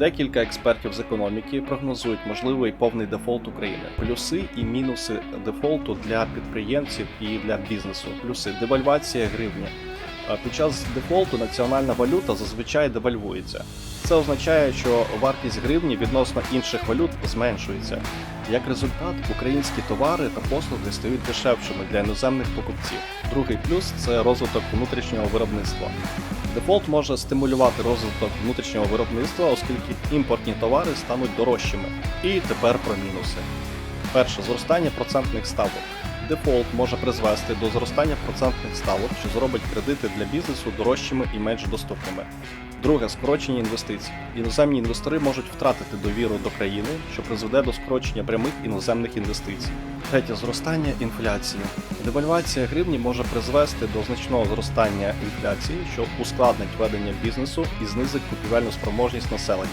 Декілька експертів з економіки прогнозують можливий повний дефолт України. Плюси і мінуси дефолту для підприємців і для бізнесу. Плюси девальвація гривні. Під час дефолту національна валюта зазвичай девальвується. Це означає, що вартість гривні відносно інших валют зменшується. Як результат, українські товари та послуги стають дешевшими для іноземних покупців. Другий плюс це розвиток внутрішнього виробництва. Дефолт може стимулювати розвиток внутрішнього виробництва, оскільки імпортні товари стануть дорожчими. І тепер про мінуси. Перше зростання процентних ставок. Дефолт може призвести до зростання процентних ставок, що зробить кредити для бізнесу дорожчими і менш доступними. Друге скорочення інвестицій. Іноземні інвестори можуть втратити довіру до країни, що призведе до скорочення прямих іноземних інвестицій. Третє зростання інфляції. Девальвація гривні може призвести до значного зростання інфляції, що ускладнить ведення бізнесу і знизить купівельну спроможність населення.